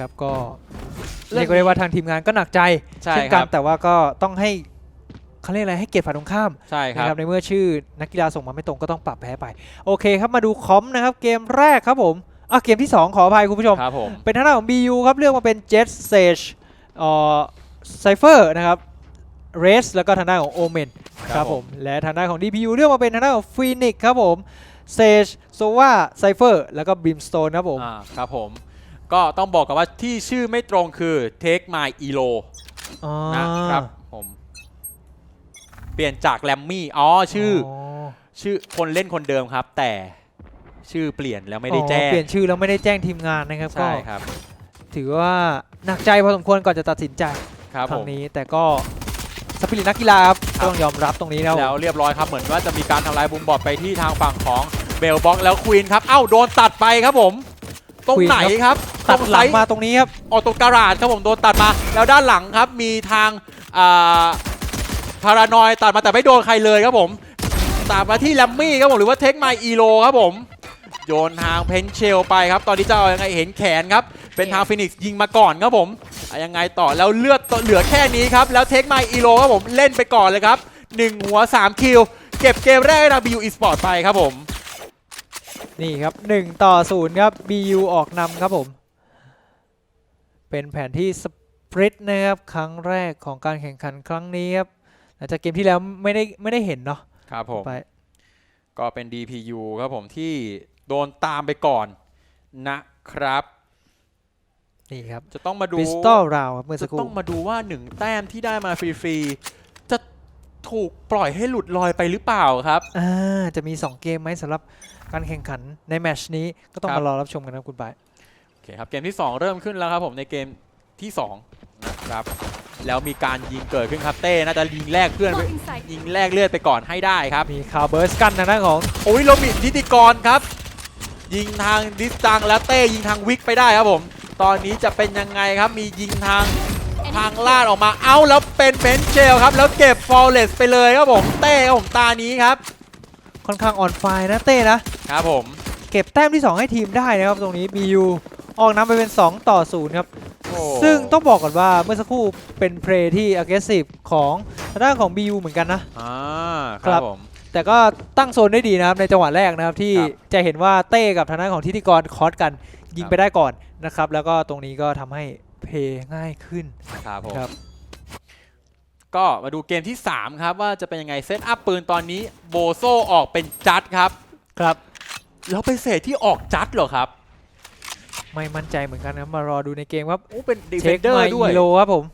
ครับก็เรื่เรีอยงกได้ว่าทางทีมงานก็หนักใจใช่เช่นคกัรันบแต่ว่าก็ต้องให้เขาเรียกอะไรให้เกียรติฝ่ายตรงข้ามใช่คนะรับครับในเมื่อชื่อนักกีฬาส่งมาไม่ตรงก็ต้องปรับแพ้ไป โอเคครับมาดูคอมนะครับเกมแรกครับผมอะเกมที่ 2 ขออภัยคุณผู้ชม ครับผม เป็นทางด้านของ BU ครับ เลือกมาเป็น Jet Sage เอ่อ Cypher นะครับ Race แล้วก็ทางด้านของ Omen ครับผม และทางด้านของ DPU เลือกมาเป็นทางด้านของ Phoenix ครับผม Sage Sova Cypher แล้วก็ Brimstone ครับผม อ่าครับผม ก็ต้องบอกกันว่าที่ชื่อไม่ตรงคือ Take My Elo อ๋อนะครับผมเปลี่ยนจากแรมมี่อ๋อชื่ออชื่อคนเล่นคนเดิมครับ แต่ชื่อเปลี่ยนแล้วไม่ได้แจ้อ๋องเปลี่ยนชื่อแล้วไม่ได้แจ้งทีมงานนะครับก็ใช่ครับ ถือว่าหนักใจพอสมควรก่อนจะตัดสินใจครับคผรั้งมนี้แต่ก็สปิริตนักกีฬาครับครับต้องยอมรับตรงนี้นะครับแล้วเรียบร้อยครับเหมือนว่าจะมีการทำลายบูมบอร์ดไปที่ทางฝั่งของเบลบ็อกแล้วควีนครับเอ้าโดนตัดไปครับผม ตรงไหนครับตัดตรงหลังไซส์มาตรงนี้ครับออโตการาดครับผมโดนตัดมา แล้วด้านหลังครับมีทางอ่าพารานอยตัดมาแต่ไม่โดนใครเลยครับผมตัดมาที่แลมมี่ครับผมหรือว่าเทคไมอีโลครับผมโยนทางเพนเชลไปครับ ตอนนี้จะเอายังไงเห็นแขนครับ เป็นทางฟินิกซ์ยิงมาก่อนครับผมอะยังไงต่อแล้วเลือดเหลือแค่นี้ครับ แล้วเทคไมอีโลครับผมเล่นไปก่อนเลยครับ 1 หัว 3 คิว เก็บเกมแรกให้ทาง BU Esport ไปครับผม นี่ครับ 1 ต่อ 0 ครับ BU ออกนำครับผม เป็นแผนที่สปริตนะครับ ครั้งแรกของการแข่งขันครั้งนี้ครับหลังจากเกมที่แล้วไม่ได้ไม่ได้เห็นเนาะครับผม ไปก็เป็น DPU ครับผมที่โดนตามไปก่อนนะครับ นี่ครับ จะต้องมาดูปิสตอลราวครับเมื่อสัจะกครู่ ต้องมาดูว่าหนึ่งแต้มที่ได้มาฟรีๆจะถูกปล่อยให้หลุดลอยไปหรือเปล่าครับ อ่าจะมี 2 เกมไหมสำหรับ การแข่งขันในแมตชนี้ก็ต้องครับมารอรับชมกันนะคุณไปายโอเคครับเกมที่ 2 เริ่มขึ้นแล้วครับผมในเกมที่2นะครับแล้วมีการยิงเกิดขึ้นครับเต้น่าจะยิงแลกเพื่อนไป Blocking sight. ยิงแลกเลือดไปก่อนให้ได้ครับมีคาวเบิร์สกันทางด้านของโอ้ยโรมินิติกรครับ ยิงทางดิสตังแล้วเต้ยิงทางวิกไปได้ครับผม ตอนนี้จะเป็นยังไงครับมียิงทางทางลาดออกมาเอ้าแล้วเป็นเบนเชลครับแล้วเก็บฟอลเลสไปเลยครับผมเต้ครับผมตานี้ครับ ค่อนข้างออนไฟนะเต้นะ ครับผม เก็บแต้มที่ 2 ให้ทีมได้นะครับตรงนี้ BU ออกนำไปเป็น 2 ต่อ 0 ครับโอ้ซึ่งต้องบอกก่อนว่าเมื่อสักครู่เป็นเพลย์ที่ aggressive ของทางด้านของ BU เหมือนกันนะอ่าคครัรับบผมแต่ก็ตั้งโซนได้ดีนะครับในจังหวะแรกนะครับที่ครับจะเห็นว่าเต้กับทางด้านของทิติกรคอสกันยิงครับไปได้ก่อนนะครับแล้วก็ตรงนี้ก็ทำให้เพย์ง่ายขึ้นครับผมครับ ก็มาดูเกมที่ 3 ครับว่าจะเป็นยังไงเซตอัพปืนตอนนี้โบโซออกเป็นจัดครับครับ แล้วเป็นเศษที่ออกจัดเหรอครับ ไม่มั่นใจเหมือนกันนะมารอดูในเกมครับโอ้เป็นดีเฟเช็คนเดอมาร์ด้วยอีโลครับผม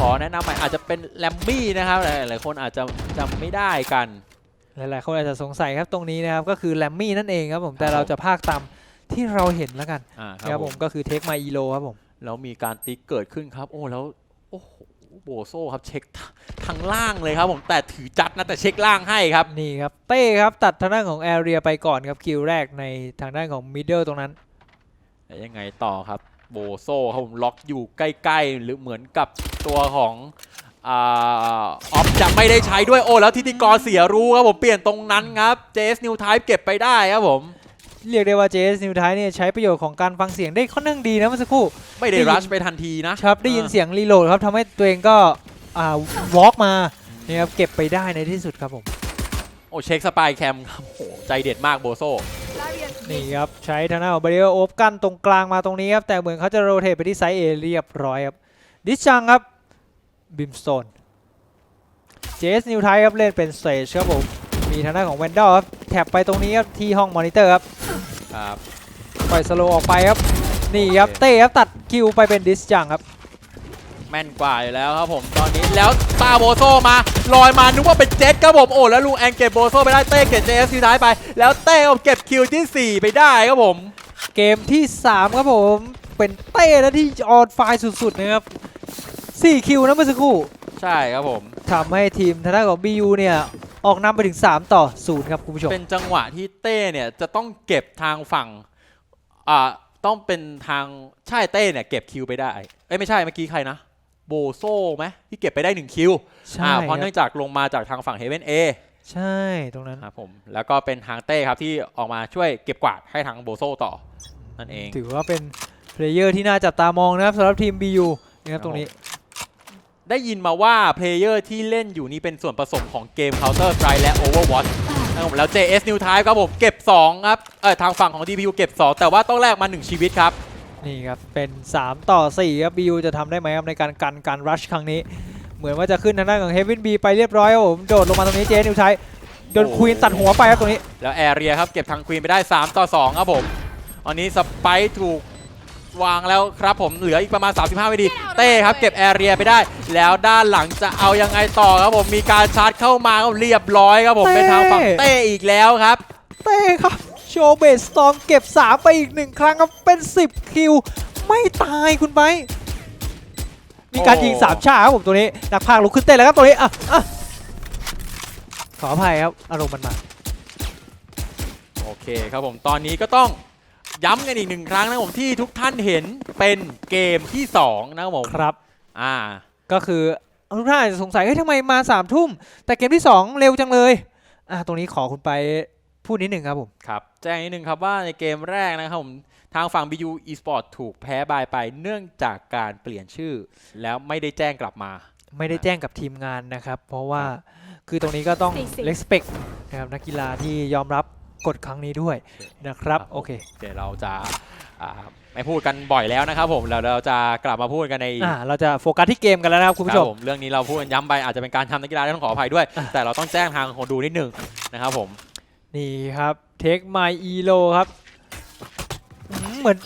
ขอแนะนำใหม่อาจจะเป็นแลมบี้นะครับหลายๆคนอาจจะจำไม่ได้กัน หลายๆคนอาจจะสงสัยครับตรงนี้นะครับ ก็คือแลมมี่นั่นเองครับผมแต่ครับเราจะพากตามที่เราเห็นแล้วกันอ่านะครับผมก็คือเทคมาอีโลครับผมแล้วมีการติ๊กเกิดขึ้นครับ โอ้แล้วโอ้ โหโบโซครับเช็คทางล่างเลยครับผมแต่ถือจัดนะแต่เช็คล่างให้ครับนี่ครับเต้ครับตัดทางด้านของแอเรียไปก่อนครับคิวแรกในทางด้านของมิดเดิลตรงนั้นแล้วยังไงต่อครับโบโซครับผมล็อกอยู่ใกล้ๆ หรือเหมือนกับตัวของอ่าออฟจะไม่ได้ใช้ด้วยโอ้แล้วทิติกรเสียรู้ครับผมเปลี่ยนตรงนั้นครับ JS New Type เก็บไปได้ครับผม เรียกได้ว่า JS New Type เนี่ยใช้ประโยชน์ของการฟังเสียงได้ค่อนข้างดีนะเมื่อสักครู่ ไม่ได้ได้ยิน รัชไปทันทีนะครับ ได้ยินเสียงรีโหลดครับทำให้ตัวเองก็อ่าวอล์กมานี่ครับเก็บไปได้ในที่สุดครับผม โอ้เช็คสปายแคมครับโอ้ใจเด็ดมากโบโซ Barrier นี่ครับ ใช้ทางด้านของเบรเออร์โอบกันตรงกลางมาตรงนี้ครับ แต่เหมือนเขาจะโรเทตไปที่ไซส์เอเรียบร้อยครับ ดิชังครับบิมสโตน JS New Type ครับ เล่นเป็นเซจครับผม มีทางด้านของแวนดอลครับ แท็บไปตรงนี้ครับ ที่ห้องมอนิเตอร์ครับ ครับปล่อยสโลว์ออกไปครับ นี่ครับโอเคเต้ครับตัดคิวไปเป็นดิสจังครับ แม่นกว่าอยู่แล้วครับผมตอนนี้แล้วตาโบโซมาลอยมานึกว่าเป็นเจ็ตครับผมโอ้แล้วลุงแองเก็บโบโซไปได้เต้เก็บ JS ที่ท้ายไป แล้วเต้ก็เก็บคิวที่ 4 ไปได้ครับผม เกมที่ 3 ครับผมเป็นเต้นะที่ออนไฟล์สุดๆนะครับ4คิวนะเมื่อสักครู่ ใช่ครับผมทำให้ทีมทางด้านของ BU เนี่ย ออกนำไปถึง 3 ต่อ 0 ครับคุณผู้ชม เป็นจังหวะที่เต้เนี่ยจะต้องเก็บทางฝั่งอ่าต้องเป็นทางใช่เต้เนี่ยเก็บคิวไปได้ เอ้ยไม่ใช่เมื่อกี้ใครนะ โบโซไหมที่เก็บไปได้ 1 คิวใช่อ่าเพราะคเนื่รัอบงจากลงมาจากทางฝั่งเฮเวนเอใช่ตรงนั้น ครับผมแล้วก็เป็นทางเต้ครับที่ออกมาช่วยเก็บกวาดให้ทางโบโซต่อนั่นเอง ถือว่าเป็นเพลเยอร์ที่น่าจับตามองนะครับสำหรับทีม BU นะครับตรงนี้ ได้ยินมาว่าเพลเยอร์ที่เล่นอยู่นี่เป็นส่วนผสมของเกม Counter Strike และ Overwatch นะครับผมแล้ว JS New Type ครับผมเก็บ 2 ครับเออทางฝั่งของ DPU เก็บ 2 แต่ว่าต้องแลกมา 1 ชีวิตครับ นี่ครับ เป็น 3 ต่อ 4 ครับ BU จะทำได้ไหมครับในการกันการรัชครั้งนี้ เหมือนว่าจะขึ้นทางด้านของ Heaven B ไปเรียบร้อยครับผม โดดลงมาตรงนี้เจนิวใช้โดนโอ้ควีนตัดหัวไปครับตรงนี้ แล้วแอเรียครับเก็บทางควีนไปได้ 3 ต่อ 2 ครับผมตอนนี้สไปร์ถูก วางแล้วครับผมเหลืออีกประมาณ 35วินาทีเต้ครับเก็บแอเรียไปได้ แล้วด้านหลังจะเอายังไงต่อครับผมมีการชาร์จเข้ามาครับเรียบร้อยครับผมเต้เป็นทางฝั่งเต้อีกแล้วครับ เต้ครับโชว์เบสตอมเก็บ 3 ไปอีก1ครั้งครับเป็น 10 คิว ไม่ตายคุณไบร์ทมีการยิง 3 ชาครับผมตัวนี้ นักพากย์ลุกขึ้นเต้นแล้วครับตัวนี้อะอะขออภัยครับ อารมณ์มันมา โอเคครับผมตอนนี้ก็ต้อง ย้ำกันอีกหนึ่งครั้งนะครับผมที่ทุกท่านเห็นเป็นเกมที่ 2 นะครับผมครับ อ่า ก็คือทุกท่านอาจจะสงสัยเฮ้ยทำไมมา3ามทุ่ม แต่เกมที่ 2 เร็วจังเลย อะตรงนี้ขอคุณไปพูดนิดหนึ่งครับผม ครับแจ้งนิดนึงครับว่าในเกมแรกนะครับผมทางฝั่ง BU Esport ถูกแพ้บายไปเนื่องจากการเปลี่ยนชื่อ แล้วไม่ได้แจ้งกลับมา ไม่ได้แจ้งกับทีมงานนะครับ เพราะว่าคือตรงนี้ก็ต้อง respect นะครับนักกีฬาที่ยอมรับ กฎครั้งนี้ด้วยนะครับครับโอเคเดี๋ยวเราจะอ่าไม่พูดกันบ่อยแล้วนะครับผมแล้วเราจะกลับมาพูดกันในอ่าเราจะโฟกัสที่เกมกันแล้วนะครับคุณผู้ชครัมบผมเรื่องนี้เราพูดกันย้ำไปอาจจะเป็นการทำนักกีฬาต้องขออภัยด้วยอะแต่เราต้องแจ้งทางคนดูนิดนึงนะครับผมนี่ครับเทคไมอีโลครับอืมเหมือน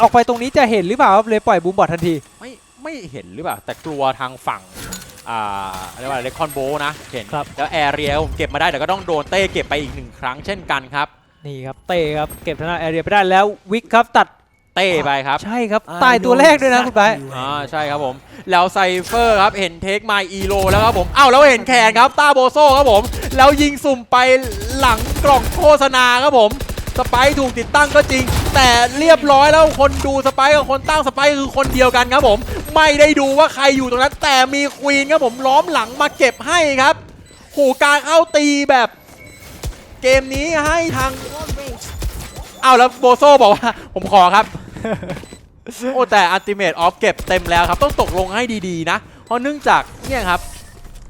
ออกไปตรงนี้จะเห็นหรือเปล่าครับเลยปล่อยบูมบอททันทีไม่ไม่เห็นหรือเปล่าแต่กลัวทางฝั่ง อ่าเรียกว่าอะไรคอนโบนะเห็นครับแล้วแอร์เรียผมเก็บมาได้แต่ก็ต้องโดนเต้เก็บไปอีกหนึ่งครั้งเช่นกันครับ นี่ครับเต้ครับเก็บทางด้านแอเรียไปได้แล้ววิกครับตัดเต้ไปครับ ใช่ครับตายตัวแรกด้วยนะคุณไบร์ทอ่าใช่ครับผม แล้วไซเฟอร์ครับเห็นเทคมาอีโลแล้วครับผมอ้าวแล้วเห็นแขนครับต้าโบโซครับผม แล้วยิงสุ่มไปหลังกล่องโฆษณาครับผมสไปร์ถูกติดตั้งก็จริง แต่เรียบร้อยแล้วคนดูสไปร์กับคนตั้งสไปร์คือคนเดียวกันครับผม ไม่ได้ดูว่าใครอยู่ตรงนั้น แต่มีควีนครับผมล้อมหลังมาเก็บให้ครับโหการเข้าตีแบบ เกมนี้ให้ทางอ้าวแล้วโบโซบอกว่า ผมขอครับ โอ้แต่ Ultimate Off เก็บเต็มแล้วครับ ต้องตกลงให้ดีๆนะ เพราะเนื่องจากเนี่ยครับ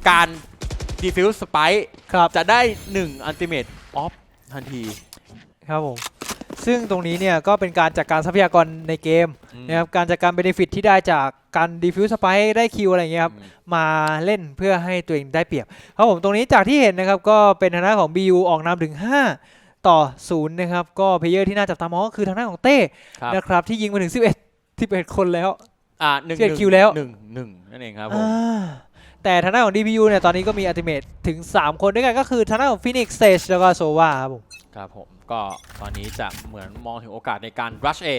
การ Diffuse Spike ครับจะได้1 Ultimate Off ทันที ครับผม ซึ่งตรงนี้เนี่ยก็เป็นการจัดการทรัพยากรในเกมอืมนะครับการจัดการเบนฟิตที่ได้จากการดีฟิวสไปได้คิวอะไรอย่างเงี้ยครับอืมมาเล่นเพื่อให้ตัวเองได้เปรียบครับผมตรงนี้จากที่เห็นนะครับก็เป็นทางด้านของ BU ออกนำถึง 5 ต่อ0นะครับก็เพลเยอร์ที่น่าจับตามองก็คือทางด้านของเต้ครับนะครับที่ยิงมาถึง 11 11 คนแล้วอ่าหนึ่งเจ็ดคิวแล้วหนึ่งหนึ่งนั่นเองครับผมอ่าแต่ทางด้านของ DPU เนี่ยตอนนี้ก็มีอัลติเมทถึง 3 คนด้วยกันก็คือทางด้านของ Phoenix Sage แล้วก็โซวาครับผมครับผม ก็ตอนนี้จะเหมือนมองถึงโอกาสในการ rush A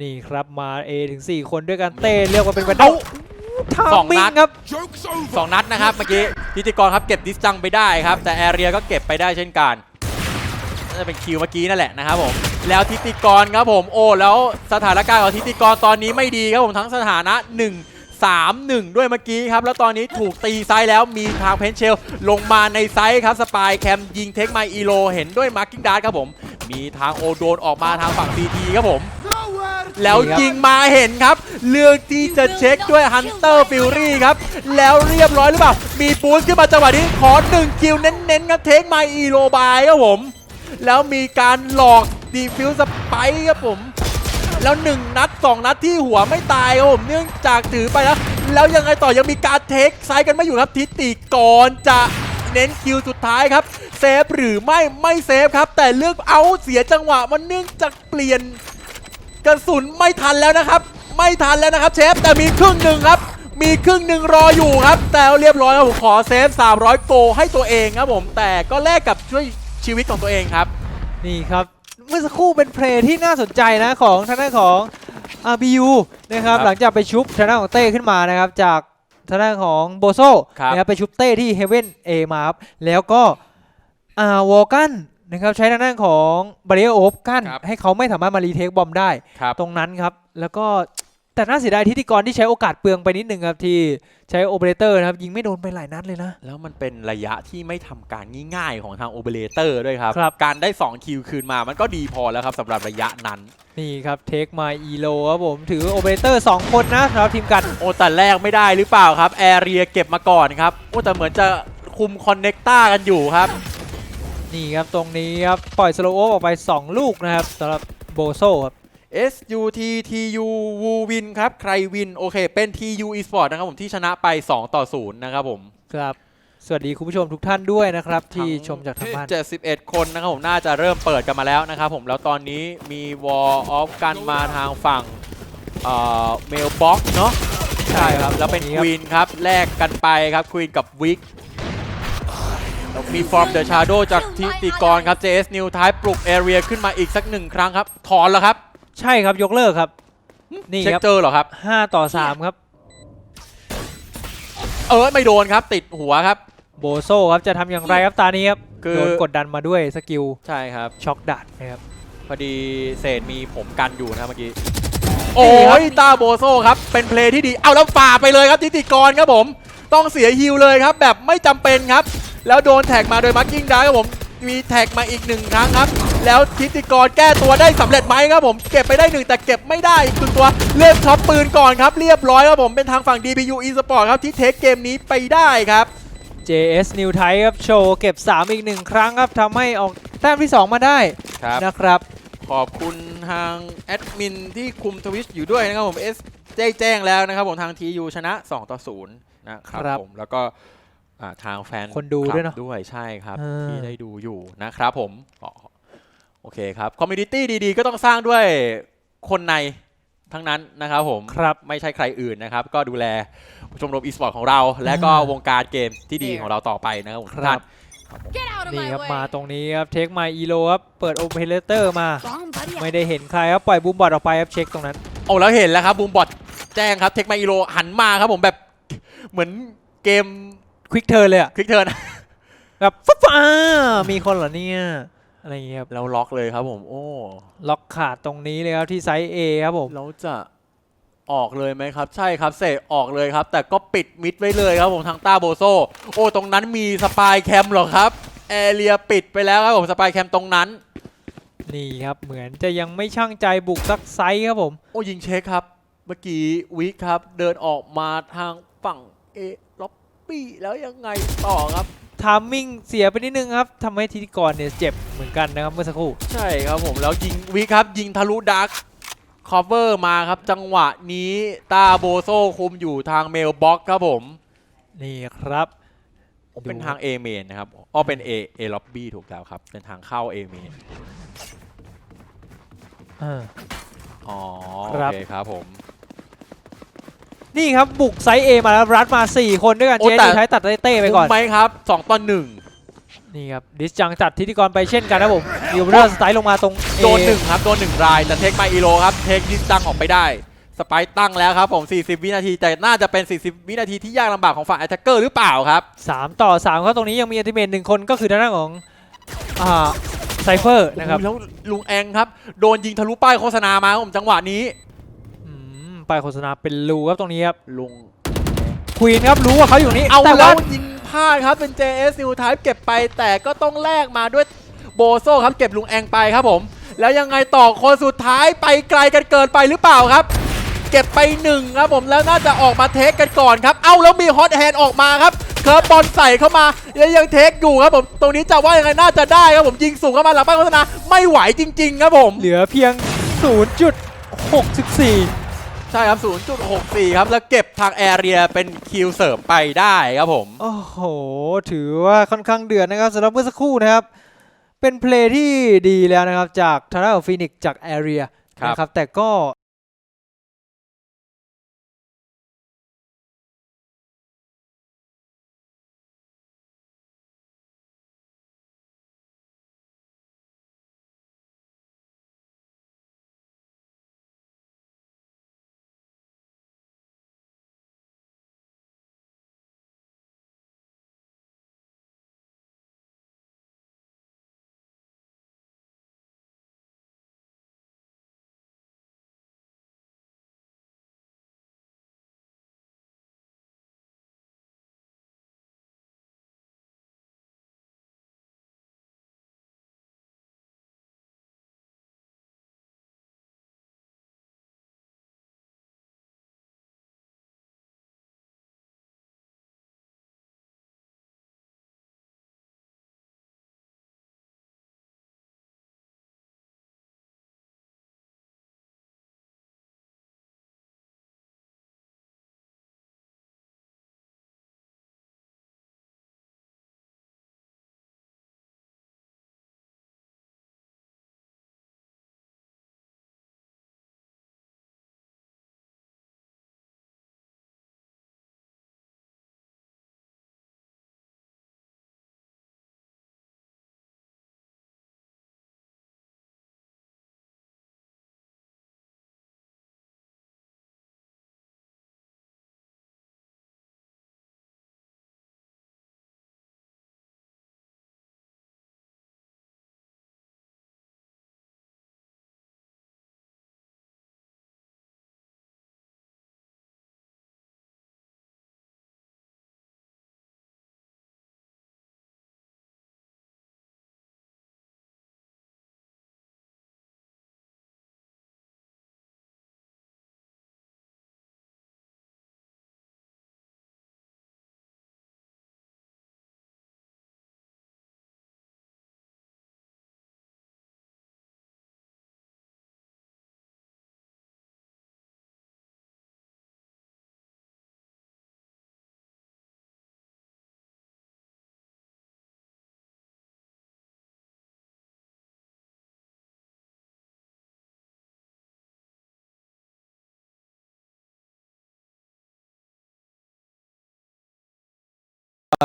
นี่ครับมา A ถึง 4 คนด้วยกันเต้เรียกว่าเป็นแวนดเอ้าทาสองมินังด ครับ Joke's over. สองนัดนะครับเมื่อกี้ทิติกรครับเก็บดิสจังไปได้ครับ แต่แอเรียก็เก็บไปได้เช่นกันน่าจะเป็นคิวเมื่อกี้นั่นแหละนะครับผมแล้วทิติกรครับผมโอ้แล้วสถานการณ์ของทิติกรตอนนี้ไม่ดีครับผมทั้งสถานะ1 3 1 ด้วยเมื่อกี้ครับ แล้วตอนนี้ถูกตีไซส์แล้วมีทางเพนเชล ลงมาในไซส์ครับ สปายแคมยิงเทคไมอีโล เห็นด้วยมาร์กิ้งดาร์ครับผม มีทางโอโดนออกมาทางฝั่ง CT ครับผม แล้วยิงมาเห็นครับ เลือกที่จะเช็คด้วย Hunter Fury ครับ แล้วเรียบร้อยหรือเปล่า มีปูสขึ้นมาจังหวะนี้ขอหนึ่งคิวเน้นๆครับเทคมอีโรบายครับผม แล้วมีการหลอกดีฟิวสไปครับผม แล้วหนึ่งนัดสองนัดที่หัวไม่ตายครับผมเนื่องจากถือไปแล้ว แล้วยังไงต่อยังมีการเทคไซด์กันไม่อยู่ครับทิติก่อนจะเน้นคิวสุดท้ายครับเซฟหรือไม่ไม่เซฟครับ แต่เลือกเอาเสียจังหวะมันเนื่องจากเปลี่ยนกระสุนไม่ทันแล้วนะครับ ไม่ทันแล้วนะครับเชฟแต่มีครึ่งหนึ่งครับ มีครึ่งหนึ่งรออยู่ครับ แต่เรียบร้อยครับผมขอเซฟ 300 โกให้ตัวเองครับผมแต่ก็แลกกับช่วยชีวิตของตัวเองครับ นี่ครับ เมื่อสักครู่เป็นเพลย์ที่น่าสนใจนะของทางด้านของ RBU นะครับครับหลังจากไปชุบทางด้านของเต้ขึ้นมานะครับ จากทางด้านของโบโซครับ นะครับไปชุบเต้ที่เฮเว่นเอมาครับแล้วก็อ่าวอลกันนะครับใช้ทางด้านของบาริเออร์โอฟกั้น ครับ ให้เขาไม่สามารถมารีเทคบอมได้ ครับ ตรงนั้นครับ แล้วก็ แต่น่าเสียดายทิติกรที่ใช้โอกาสเปลืองไปนิดนึงครับที่ใช้โอเปอเรเตอร์นะครับยิงไม่โดนไปหลายนัดเลยนะ แล้วมันเป็นระยะที่ไม่ทำการง่ายๆของทางโอเปอเรเตอร์ด้วยครับ ครับ การได้ 2 คิวคืนมามันก็ดีพอแล้วครับสำหรับระยะนั้น นี่ครับเทคมาอีโลครับผมถือโอเปอเรเตอร์2คนนะสำหรับทีมกัน โอ้แต่แรกไม่ได้หรือเปล่าครับแอเรียเก็บมาก่อนครับโอ้แต่เหมือนจะคุมคอนเน c ต้ากันอยู่ครับ นี่ครับตรงนี้ครับปล่อยสโลว์ออกไป 2 ลูกนะครับสำหรับโบโซครับ SUT TU วูวินครับ ใครวิน โอเค เป็น TU Esport นะครับผมที่ชนะไป 2 ต่อ 0 นะครับผม ครับ สวัสดีคุณผู้ชมทุกท่านด้วยนะครับ ที่ชมจากทางบ้าน 71 คนนะครับผมน่าจะเริ่มเปิดกันมาแล้วนะครับผมแล้วตอนนี้มี Wall of กันมาทางฝั่งเอ่อเมลบ็อกเนาะใช่ครับ แล้วเป็นนี่ครับควีนครับแลกกันไปครับควีนกับวิกแล้วมีฟอร์มเดอะชาโดจากทิติกรครับ JS New Type ปลุกแอเรียขึ้นมาอีกสักหนึ่งครั้งครับ ถอนแล้วครับ ใช่ครับยกเลิกครับ นี่เช็คครับเจอเหรอครับ5ต่อ3ครับ เออไม่โดนครับ ติดหัวครับ โบโซครับจะทำอย่างไรครับตานี้ครับคือ โดนกดดันมาด้วยสกิลใช่ครับ ช็อกดัดนะครับ พอดีเศษมีผมกันอยู่นะครับเมื่อกี้นี่โอ้ครับยตาโบโซครับ เป็นเพลย์ที่ดีเอาแล้วฝ่าไปเลยครับทิติกรครับผม ต้องเสียฮิวเลยครับ แบบไม่จำเป็นครับ แล้วโดนแท็กมาโดยมาร์กิ้งดาครับผม มีแท็กมาอีกหนึ่งครั้งครับ แล้วทิติกรแก้ตัวได้สำเร็จไหมครับผมเก็บไปได้หนึ่งแต่เก็บไม่ได้อีกหนึ่งตัวเริ่มช็อปปืนก่อนครับเรียบร้อยครับผมเป็นทางฝั่ง DPU Esport ครับที่เทคเกมนี้ไปได้ครับ JS New Type ครับโชว์เก็บ 3 อีกหนึ่งครั้งครับทำให้ออกแต้มที่ 2 มาได้ครับนะครับ ขอบคุณทางแอดมินที่คุมทวิชอยู่ด้วยนะครับผมเอสแจ้งแจ้งแล้วนะครับผมทางทียูชนะ 2 ต่อ 0 นะครับครับผมแล้วก็อ่า ทางแฟนคนดูคลับด้วยเนอะด้วยใช่ครับอ่าที่ได้ดูอยู่นะครับผมอ๋อโอเคครับคอมมูนิตี้ดีๆ ก็ต้องสร้างด้วยคนในทั้งนั้นนะครับผมครับไม่ใช่ใครอื่นนะครับ ก็ดูแลชมรมอีสปอร์ตของเรา และก็อ่าวงการเกมที่ดีของเราต่อไปนะครับผมคทุกรัท่าบน Get out of นี่ my ครับ way. มาตรงนี้ครับ เทคมาอีโลครับ เปิดโอเปอเรเตอร์มา Bomb buddy. ไม่ได้เห็นใครครับ ปล่อยบูมบอดออกไปครับ เช็คตรงนั้น โอ้แล้วเห็นแล้วครับบูมบอทแจ้งครับ เทคไมอีโรหันมาครับผมแบบเหมือนเกม ควิกเทิร์นเลยอะคลิกเทิร์น แบบฟุ๊บอ่ามีคนเหรอเนี่ยอะไรอย่างเงี้ยครับแล้วล็อกเลยครับผม โอ้ ล็อกขาดตรงนี้เลยครับที่ไซส์ A ครับผมแล้วจะออกเลยไหมครับ ใช่ครับเสกออกเลยครับ แต่ก็ปิดมิดไว้เลยครับผมทางต้าโบโซ โอ้ตรงนั้นมีสปายแคมเหรอครับแอเรียปิดไปแล้วครับผมสปายแคมตรงนั้น นี่ครับเหมือนจะยังไม่ช่างใจบุกซักไซส์ครับผม โอ้ยิงเช็คครับ เมื่อกี้วิกครับ เดินออกมาทางฝั่งเอล็อบบี้แล้วยังไงต่อครับทามมิ่งเสียไปนิดนึงครับทำให้ทิติกรเนี่ยเจ็บเหมือนกันนะครับเมื่อสักครู่ ใช่ครับผมแล้วยิงวิครับยิงทะลุดักคอเวอร์มาครับจังหวะนี้ตาโบโซคุมอยู่ทางเมลบ็อกครับผมนี่ครับ เป็นทาง A เมนนะครับอ๋อเป็น A A lobby ถูกแล้วครับ เป็นทางเข้า A เมนอ่าอ๋อคโอรับเคครับผม นี่ครับบุกไซส์ A มาแล้วรัดมา 4 คนด้วยกันโอ้เจแต่ดีใช้ตัดเต้ๆไปก่อนคุ้มไหมครับ 2ต่อ1นี่ครับดิสจังจัดทิติกรไปเช่นกันนะครับผมยูเบอร์สไตล์ลงมาตรง A โดนหนึ่งครับโดนหนึ่งรายแต่เทคมาอีโลครับเทคดิสตังออกไปได้สไปร์ตั้งแล้วครับผม 40 วินาที แต่น่าจะเป็น 40 วินาทีที่ยากลำบากของฝั่ง a อ t แทกเกอร์หรือเปล่าครับ 3 ต่อ 3 ครับตรงนี้ยังมีอันติเมตหนึ่งคนก็คือด้านหน้าของอ่าไซเฟอร์นะครับโอ้โหแล้วลุงแองครับ โดนยิงทะลุป้ายโฆษณามาครับผมจังหวะนี้อืม ป้ายโฆษณาเป็นรูครับตรงนี้ครับลุงควีนครับรู้ว่าเขาอยู่ตรงนี้เอาแต่แล้ว่าวยิงพลาดครับเป็น JS New Type เก็บไปแต่ก็ต้องแลกมาด้วยโบโซครับเก็บลุงแองไปครับผม แล้วยังไงต่อคนสุดท้ายไปไกลกันเกินไปหรือเปล่าครับ เก็บไปหนึ่งครับผมแล้วน่าจะออกมาเทคกันก่อนครับ เอาแล้วมีฮอตแฮนด์ออกมาครับเคิร์ฟบอลใส่เข้ามาแล้วยังเทคอยู่ครับผมตรงนี้จะว่ายังไงน่าจะได้ครับผมยิงสูงเข้ามาหลังป้ายโฆษณาไม่ไหวจริง ๆ ครับผม เหลือเพียง 0.64 ใช่ครับ 0.64 ครับ แล้วเก็บทางแอเรียเป็นคิวเสริมไปได้ครับผม โอ้โห ถือว่าค่อนข้างเดือดนะครับสำหรับเมื่อสักครู่นะครับ เป็นเพลย์ที่ดีแล้วนะครับ จากทางด้านของฟินิกจากแอเรียครับนะครับ แต่ก็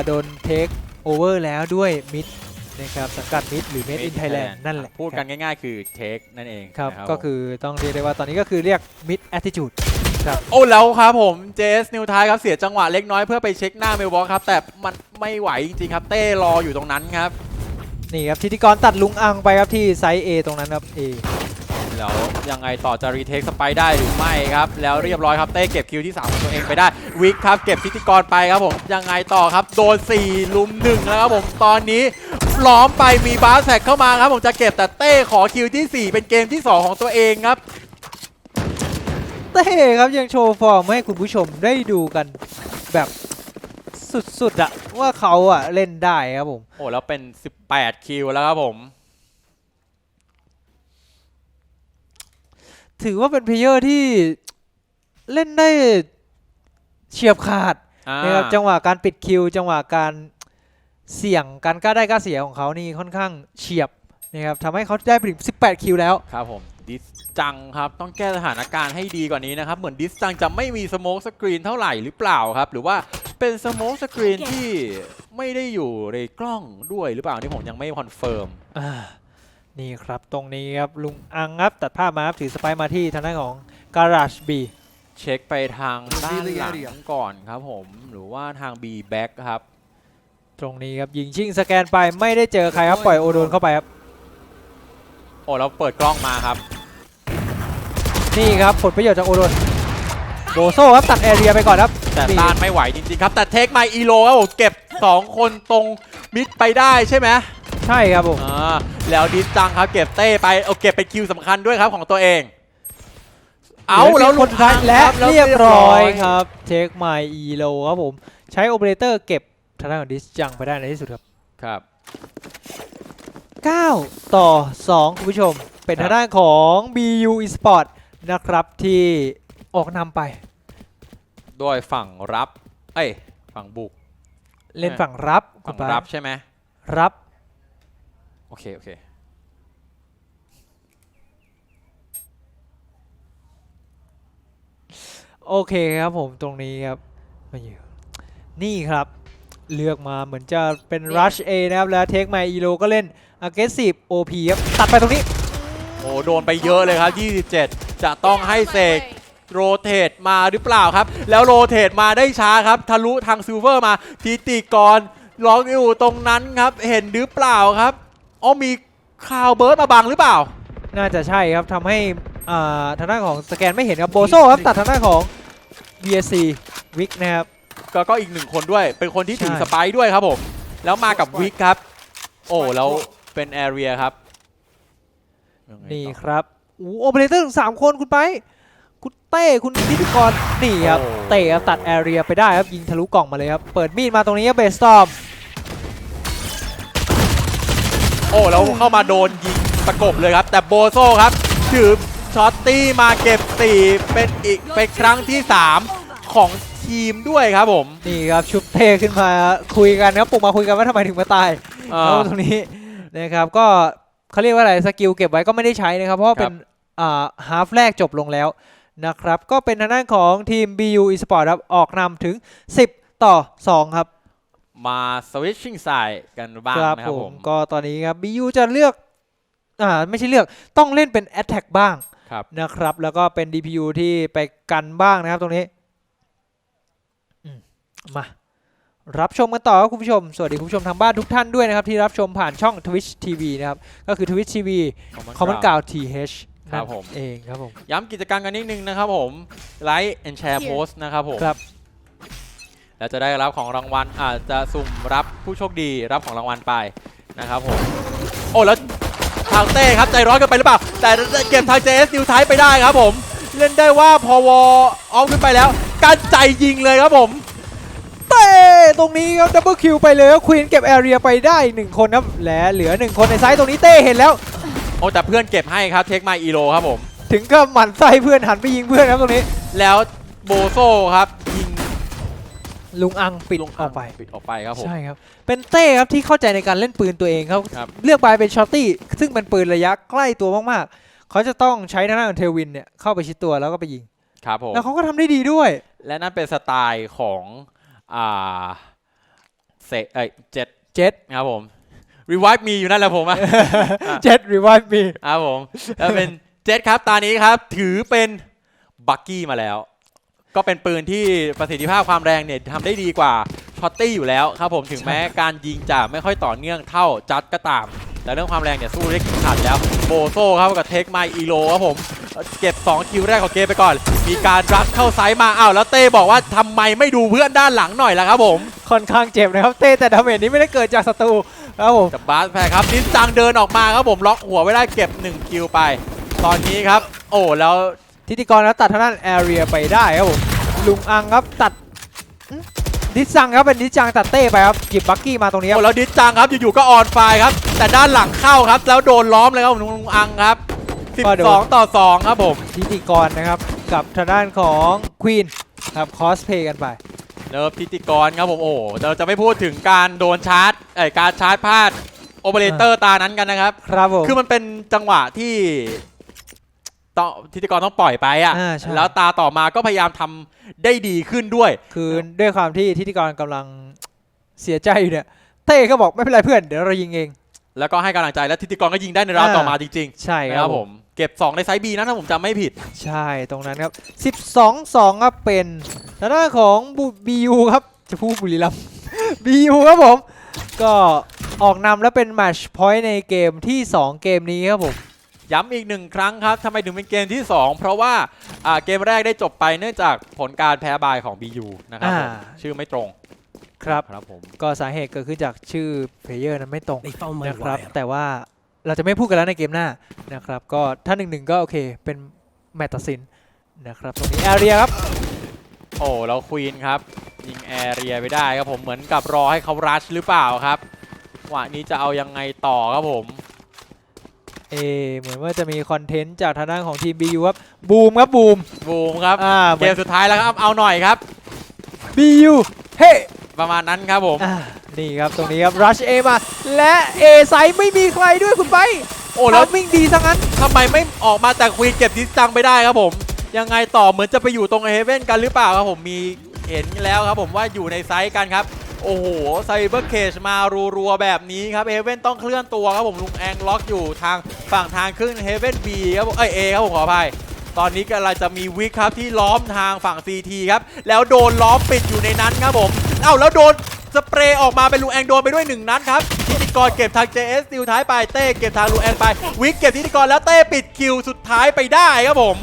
โดนเทคโอเวอร์แล้วด้วยมิดนะครับสังกัดมิดหรือ Made in Thailand นั่นแหละพูดกันง่ายๆ คือเทคนั่นเองครับนะก็คือต้องเรียกได้ว่าตอนนี้ก็คือเรียก mid attitude ครับโอ้แล้วครับผมเจสนิวไทยครับเสียจังหวะเล็กน้อยเพื่อไปเช็คหน้าเมลบ็อกครับ แต่มันไม่ไหวจริงๆครับ เต้รออยู่ตรงนั้นครับ นี่ครับทิติกรตัดลุงอังไปครับที่ไซส์ A ตรงนั้นครับ A แล้วยังไงต่อจะรีเทคสไปได้หรือไม่ครับ แล้วเรียบร้อยครับเต้เก็บคิวที่ 3 ของตัวเองไปได้วิกครับเก็บพิธีกรไปครับผมยังไงต่อครับโดน 4 ลุมหนึ่งแล้วครับผมตอนนี้ล้อมไปมีบาสแท็กเข้ามาครับผมจะเก็บแต่เต้ขอคิวที่ 4 เป็นเกมที่ 2 ของตัวเองครับเต้ครับยังโชว์ฟอร์มให้คุณผู้ชมได้ดูกันแบบสุดๆอะว่าเขาอะเล่นได้ครับผม โอ้แล้วเป็น 18 คิวแล้วครับผม ถือว่าเป็นเพลเยอร์ที่เล่นได้เฉียบขาดอ่านะครับจังหวะการปิดคิว จังหวะการเสี่ยงการกล้าได้กล้าเสียของเขานี่ค่อนข้างเฉียบนะครับทำให้เขาได้ไปถึง 18 คิวแล้ว ครับผมดิสจังครับ ต้องแก้สถานการณ์ให้ดีกว่านี้นะครับ เหมือนดิสจังจะไม่มีสโมกสกรีนเท่าไหร่หรือเปล่าครับ หรือว่าเป็นสโมกสกรีนที่ไม่ได้อยู่ในกล้องด้วยหรือเปล่าที่ผมยังไม่คอนเฟิร์มอ่า นี่ครับตรงนี้ครับลุงอังครับตัดภาพมาครับถือสไปร์มาที่ทางด้านของ Garage B เช็คไปทางด้านหลังก่อนครับผมหรือว่าทาง B back ครับ ตรงนี้ครับยิงชิงสแกนไปไม่ได้เจอใครครับปล่อยโอโดนเข้าไปครับโอ้แล้วเปิดกล้องมาครับ นี่ครับผลประโยชน์จากโอโดนโบโซครับตัดแอเรียไปก่อนครับแต่นี่ต้านไม่ไหวจริงๆครับแต่เทคไมอีโลครับผมเก็บ 2 คนตรงมิดไปได้ใช่ไหม ใช่ครับผมอ่าแล้วดิสจังครับเก็บเต้ไปเอาเก็บเป็นคิวสำคัญด้วยครับของตัวเอง เอาแล้วคนท้ายลุงและครับแล้วเรียบร้อยครับเทคไมอีโลครับผม ใช้โอเปอเรเตอร์เก็บทางด้านของดิสจังไปได้ในที่สุดครับครับ 9 ต่อ 2 คุณผู้ชม เป็นครับทางด้านของ BU Esport นะครับที่ออกนำไป ด้วยฝั่งรับ เอ้ย ฝั่งบุก เล่นฝั่งรับคุฝั่ณงปารับใช่ไหมรับโอ เค โอเค โอเคครับผมตรงนี้ครับมาอยู่นี่ครับ เลือกมาเหมือนจะเป็น Rush A นะครับ แล้ว Take My Elo ก็เล่น Aggressive OP ครับ ตัดไปตรงนี้ โอ้โดนไปเยอะเลยครับ 27 จะต้องให้เสกโรเตทมาหรือเปล่าครับ แล้วโรเตทมาได้ช้าครับ ทะลุทางซิลเวอร์มาทีติกรล็อกอยู่ตรงนั้นครับ เห็นหรือเปล่าครับ อ๋อมีคาวเบิร์ดมาบังหรือเปล่า น่าจะใช่ครับทำให้อ่าทางด้านของสแกนไม่เห็นครับโบโซครับตัดทางด้านของ BSC วิกนะครับ ก็ก็อีกหนึ่งคนด้วย เป็นคนที่ถือใช่ สไปร์ด้วยครับผม แล้วมากับวิกครับ โอ้แล้วเป็นแอเรียครับยังไงต่อนี่ครับอู้โอเปอเรเตอร์ถึงสามคนคุณไป คุณเต้ คุณพิธีกรนี่ครับ โอ้ เต้ครับตัดแอเรียไปได้ครับ ยิงทะลุกล่องมาเลยครับ เปิดมีดมาตรงนี้ครับเบสตอม อ้แล้วเข้ามาโดนยิงประกบเลยครับ แต่โบโซครับถือช็อตตี้มาเก็บ4เป็นอีกเป็นครั้งที่ 3 ของทีมด้วยครับผม นี่ครับชุบเต้ขึ้นมาคุยกันครับปลุกมาคุยกันว่าทำไมถึงมาตายอ่าแล้วตรงนี้นะครับก็เขาเรียกว่าอะไรสกิลเก็บไว้ก็ไม่ได้ใช้นะครับ เพราะว่าครัเป็บนอ่าฮาฟแรกจบลงแล้วนะครับ ก็เป็นทางด้านของทีม BU Esport ครับออกนำถึง 10 ต่อ 2 ครับ มาสวิตชิ่งไซด์กันบ้างครับนะครับผผมมก็ตอนนี้ครับ BU จะเลือกอ่าไม่ใช่เลือกต้องเล่นเป็น Attack บ้างครับนะครับ แล้วก็เป็น DPU ที่ไปกันบ้างนะครับตรงนี้อืมมา รับชมกันต่อครับคุณผู้ชม สวัสดีคุณผู้ชมทางบ้านทุกท่านด้วยนะครับ ที่รับชมผ่านช่อง Twitch TV นะครับ ก็คือ Twitch TV คอมมอนกาว TH ครับผมเองครับผม ย้ำกิจกรรมกันนิดนึงนะครับผมไลค์ and share post นะครับผมครับ แล้วจะได้รับของรางวัลอาจจะสุ่มรับผู้โชคดีรับของรางวัลไปนะครับผมโอ้แล้วทางเต้ครับใจร้อนเกันไปหรือเปล่า แต่เก็บทาง JS นิวไทไปได้ครับผมเล่นได้ว่าพอวออฟขึ้นไปแล้วการใจยิงเลยครับผมเต้ตรงนี้ครับดับเบิลคิวไปเลยครับควีนเก็บแอเรียไปได้หนึ่งคนครับและเหลือหนึ่งคนในไซส์ตรงนี้เต้เห็นแล้วโอ้แต่เพื่อนเก็บให้ครับเทคมาอีโลครับผม ถึงก็หมั่นไส้เพื่อนหันไปยิงเพื่อนครับตรงนี้ แล้วโบโซครับยิง ลุงอังปิดลงออกไป ปิดออกไปครับผม ใช่ครับ เป็นเต้ครับที่เข้าใจในการเล่นปืนตัวเองเขาครับเลือกไปเป็นช็อตตี้ซึ่งเป็นปืนระยะใกล้ตัวมากๆ เขาจะต้องใช้ทางด้านของเทลวินเนี่ยเข้าไปชิดตัวแล้วก็ไปยิง ครับผม แล้วเขาก็ทำได้ดีด้วย และนั่นเป็นสไตล์ของอ่าเซเอ้ยเจ็ดเจ็ดครับผมรีไว v ์มีอยู่นั่นแหละผมอะเจ็ดรีไวฟ์มีครับผมแล้วเป็นเจ็ดครับตอนนี้ครับ ถือเป็นบักกี้มาแล้ว ก็เป็นปืนที่ประสิทธิภาพความแรงเนี่ยทำได้ดีกว่าช็อตตี้อยู่แล้วครับผมถึงแม้การยิงจะไม่ค่อยต่อเนื่องเท่าจัดก็ตาม แต่เรื่องความแรงเนี่ยสู้ได้ขัดแล้วโบโซครับกับเทคไมอีโลครับผมเก็บ 2 คิวแรกของเกมไปก่อน มีการรัดเข้าไซส์มาอ้าวแล้วเต้บอกว่าทำไมไม่ดูเพื่อนด้านหลังหน่อยล่ะครับผม ค่อนข้างเจ็บนะครับเต้แต่ดาเมจนี้ไม่ได้เกิดจากศัตรูครับผมกับบาสแพ้ครับนินจังเดินออกมาครับผมล็อกหัวไว้ได้เก็บ 1 คิวไป ตอนนี้ครับ โอ้แล้ว ทิติกรแล้วตัดทางด้านแอเรียไปได้ครับผมลุงอังครับตัดอื้อดิสซังครับเป็นดิสซังตัดเต้ไปครับหยิบบักกี้มาตรงนี้คโอ้รับแล้วดิสจังครับอยู่ๆก็ออนไฟครับ แต่ด้านหลังเข้าครับ แล้วโดนล้อมเลยครับผมลุงอังครับ12 ต่อ 2 ครับผมทิติกรนะครับกับทางด้านของควีนครับคอสเพย์กันไปเนิร์ฟพิติกรครับผมโอ้โหเราจะไม่พูดถึงการโดนชาร์จเอ้ยการชาร์จพลาดโอเปอเรเตอร์ตานั้นกันนะครับ ครับผมคือมันเป็นจังหวะที่ ต้องพิธีกรต้องปล่อยไปอะ อ่าใช่ แล้วตาต่อมาก็พยายามทำได้ดีขึ้นด้วย คือด้วยความที่ทิติกรกำลังเสียใจอยู่เนี่ยเต้ก็บอกไม่เป็นไรเพื่อนเดี๋ยวเรายิงเอง แล้วก็ให้กำลังใจแล้วทิติกรก็ยิงได้ในราวอ่า ต่อมาจริงใช่ๆคนะรัคบรับผผมมเก็บ 2 ในไซส์บีนะถ้าผมจำไม่ผิด ใช่ตรงนั้นครับ 12 2ครับเป็นทางด้านของบียูครับ จะพูดบุรีรัมย์บียู ครับผม ก็ออกนำแล้วเป็นแมชพอยต์ในเกมที่ 2 เกมนี้ครับผม ย้ำอีกหนึ่งครั้งครับทำไมถึงเป็นเกมที่ 2 เพราะว่าอ่าเกมแรกได้จบไปเนื่องจากผลการแพ้บายของ BU นะครับผมอ่าชื่อไม่ตรงครับครับผมก็สาเหตุเกิดขึ้นจากชื่อเพลเยอร์นั้นไม่ตรง They found my นะครับ wire. แต่ว่าเราจะไม่พูดกันแล้วในเกมหน้านะครับก็ถ้าหนึ่งหนึ่งก็โอเคเป็นแมตต์ตัดสินนะครับตรงนี้แอเรียครับ โอ้แล้วควีนครับ ยิงแอเรียไปได้ครับผมเหมือนกับรอให้เขารัชหรือเปล่าครับว่านี้จะเอายังไงต่อครับผม เอเหมือนว่าจะมีคอนเทนต์จากทางด้านของทีมบียูครับบูมครับบูมบูมครับอ่าเกมสุดท้ายแล้วครับเอาหน่อยครับบียูเฮ้ประมาณนั้นครับผมอ่านี่ครับตรงนี้ครับรัชเอมาและเอไซด์ไม่มีใครด้วยคุณไปโอ้แล้วทำมิ่งดีซะงั้นทำไมไม่ออกมาแต่ควีนเก็บดิสจังไปได้ครับผม ยังไงต่อเหมือนจะไปอยู่ตรงเฮเว่นกันหรือเปล่าครับผมมีเห็นแล้วครับผมว่าอยู่ในไซส์กันครับ โอ้โหไซเบอร์เคชมารัวๆแบบนี้ครับเฮเว่นต้องเคลื่อนตัวครับผมลุงแองล็อกอยู่ทางฝั่งทางขึ้นเฮเว่นบีครับผมเอเอครับผมขออภัยตอนนี้กำลังจะมีวิกครับที่ล้อมทางฝั่ง CT ครับ แล้วโดนล้อมปิดอยู่ในนั้นครับผมเอ้าแล้วโดนสเปรย์ออกมาเป็นลูแองโดนไปด้วยหนึ่งนัดครับทิติกรเก็บทาง JS ติวท้ายไปเต้เก็บทางลูแองไป วิกเก็บทิติกรแล้วเต้ปิดคิวสุดท้ายไปได้ครับผม